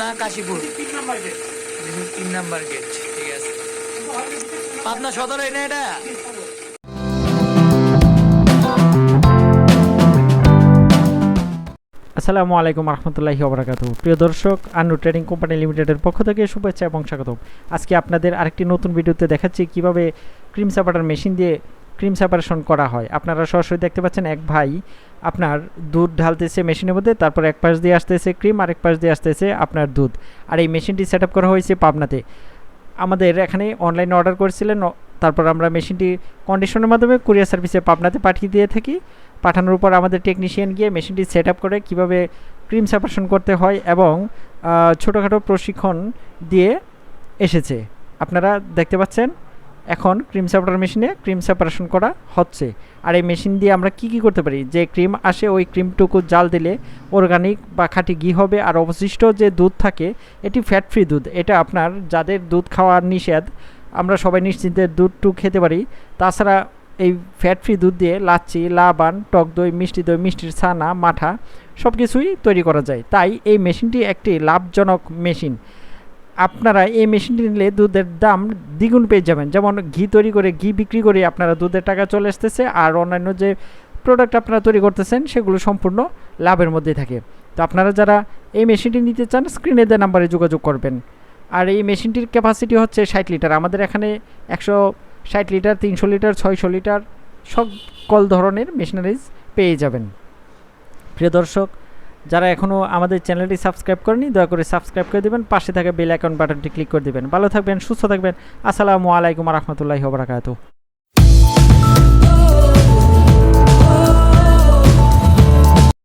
না, কাশীপুর। তিন number gate, ঠিক আছে। পাবনা সদরে না এটা? আসসালামু আলাইকুম রহমতুল্লাহি ওবরাকাত প্রিয় দর্শক আন্নু ট্রেডিং কোম্পানি লিমিটেডের পক্ষ থেকে শুভেচ্ছা এবং স্বাগতম। আজকে আপনাদের আরেকটি নতুন ভিডিওতে দেখাচ্ছি কীভাবে ক্রিম সাপাটার মেশিন দিয়ে ক্রিম সেপারেশন করা হয়। আপনারা সরাসরি দেখতে পাচ্ছেন এক ভাই আপনার দুধ ঢালতেছে মেশিনের মধ্যে, তারপর এক পাশ দিয়ে আসতেছে ক্রিম আর এক পাশ দিয়ে আসতেছে আপনার দুধ। আর এই মেশিনটি সেট করা হয়েছে পাবনাতে। আমাদের এখানে অনলাইনে অর্ডার করেছিলেন তারপর আমরা মেশিনটি কন্ডিশনের মাধ্যমে কুরিয়ার সার্ভিসে পাবনাতে পাঠিয়ে দিয়ে থাকি। পাঠানোর পর আমাদের টেকনিশিয়ান গিয়ে মেশিনটি সেট করে কীভাবে ক্রিম সেপারেশন করতে হয় এবং ছোটোখাটো প্রশিক্ষণ দিয়ে এসেছে। আপনারা দেখতে পাচ্ছেন এখন ক্রিম সেপারেটর মেশিনে ক্রিম সেপারেশন করা হচ্ছে। আর এই মেশিন দিয়ে আমরা কি কি করতে পারি? যে ক্রিম আসে, ওই ক্রিমটুকু জাল দিলে অর্গানিক বা খাঁটি ঘি হবে। আর অবশিষ্ট যে দুধ থাকে, এটি ফ্যাট ফ্রি দুধ। এটা আপনার যাদের দুধ খাওয়ার নিষেধ, আমরা সবাই নিশ্চিন্তে দুধটু খেতে পারি। তাছাড়া এই ফ্যাট ফ্রি দুধ দিয়ে লাচ্ছি, লাবান, টক দই, মিষ্টি দই, মিষ্টির ছানা, মাঠা সব কিছুই তৈরি করা যায়। তাই এই মেশিনটি একটি লাভজনক মেশিন আপনারা এই মেশিনটি নিলে দুধের দাম দ্বিগুণ পেয়ে যাবেন। যেমন ঘি তৈরি করে, ঘি বিক্রি করে আপনারা দুধের টাকা চলে আসতেছে আর অন্যান্য যে প্রোডাক্ট আপনারা তৈরি করতেছেন সেগুলো সম্পূর্ণ লাভের মধ্যে থাকে। তো আপনারা যারা এই মেশিনটি নিতে চান স্ক্রিনে দেওয়া নাম্বারে যোগাযোগ করবেন। আর এই মেশিনটির ক্যাপাসিটি হচ্ছে ষাট লিটার। আমাদের এখানে একশো ষাট লিটার, তিনশো লিটার, ছয়শো লিটার সকল ধরনের মেশিনারিজ পেয়ে যাবেন। প্রিয় দর্শক যারা এখনও আমাদের চ্যানেলটি সাবস্ক্রাইব করেনি, দয়া করে সাবস্ক্রাইব করে দেবেন, পাশে থাকা বেল আইকন বাটনটি ক্লিক করে দেবেন। ভালো থাকবেন, সুস্থ থাকবেন। আসসালামু আলাইকুম রহমতুল্লাহি ওবরাকাতু